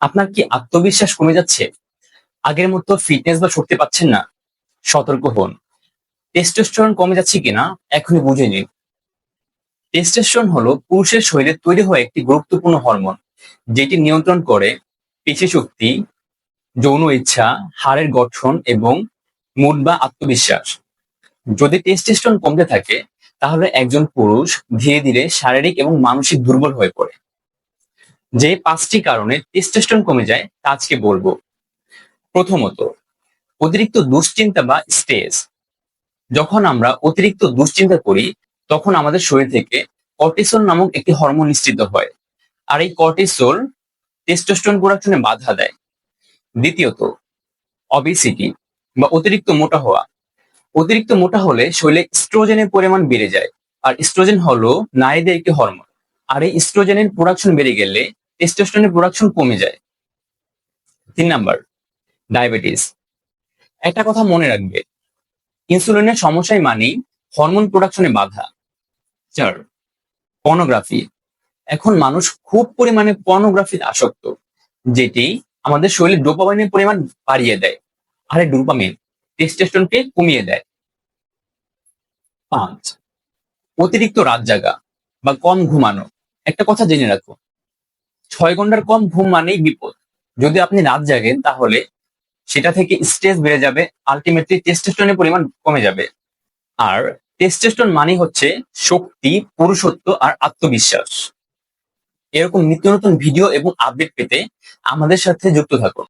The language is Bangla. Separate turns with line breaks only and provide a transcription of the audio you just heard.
আপনার কি আত্মবিশ্বাস কমে যাচ্ছে? আগের মতো ফিটনেস বা শক্তি পাচ্ছেন না। সতর্ক হন। টেস্টোস্টেরন কমে যাচ্ছে কিনা, এখনই বুঝে নিন। টেস্টোস্টেরন হলো পুরুষের শরীরে তৈরি হওয়া একটি গুরুত্বপূর্ণ হরমোন যেটি নিয়ন্ত্রণ করে পেশি শক্তি, যৌন ইচ্ছা, হাড়ের গঠন এবং মুড বা আত্মবিশ্বাস। যদি টেস্টোস্টেরন কমতে থাকে, তাহলে একজন পুরুষ ধীরে ধীরে শারীরিক এবং মানসিক দুর্বল হয়ে পড়ে। যে পাঁচটি কারণে টেস্টোস্টেরন কমে যায়, তা আজকে বলব। প্রথমত, অতিরিক্ত দুশ্চিন্তা বা স্ট্রেস যখন আমরা অতিরিক্ত দুশ্চিন্তা করি, তখন আমাদের শরীর থেকে কর্টিসল নামক একটি হরমোন নিশ্চিত হয়। আর এই কর্টিসল টেস্টোস্টেরন প্রোডাকশনে বাধা দেয়। দ্বিতীয়ত অবিসিটি বা অতিরিক্ত মোটা হওয়া। অতিরিক্ত মোটা হলে শরীরে স্ট্রোজেনের পরিমাণ বেড়ে যায়। আর স্ট্রোজেন হলো নারীদের একটি হরমোন আর এই স্ট্রোজেনের প্রোডাকশন বেড়ে গেলে টেস্টোস্টেরনের প্রোডাকশন কমে যায়। তিন নাম্বার ডায়াবেটিস একটা কথা মনে রাখবে ইনসুলিনের সমস্যাই মানেই হরমোন প্রোডাকশনে বাধা। চার পর্নোগ্রাফি এখন মানুষ খুব পরিমাণে পর্নোগ্রাফির আসক্ত, যেটি আমাদের শরীরে ডোপামাইনের পরিমাণ বাড়িয়ে দেয়, আর এই ডোপামিন টেস্টোস্টেরনকে কমিয়ে দেয়। পাঁচ, অতিরিক্ত রাত জাগা বা কম ঘুমানো। একটা কথা জেনে রাখো ছয় ঘণ্টার কম ঘুম মানেই বিপদ। যদি আপনি রাত জাগেন, তাহলে সেটা থেকে স্ট্রেস বেড়ে যাবে আলটিমেটলি টেস্টেস্টনের পরিমাণ কমে যাবে। আর টেস্টেস্টন মানে হচ্ছে শক্তি, পুরুষত্ব আর আত্মবিশ্বাস। এরকম নিত্য নতুন ভিডিও এবং আপডেট পেতে আমাদের সাথে যুক্ত থাকুন।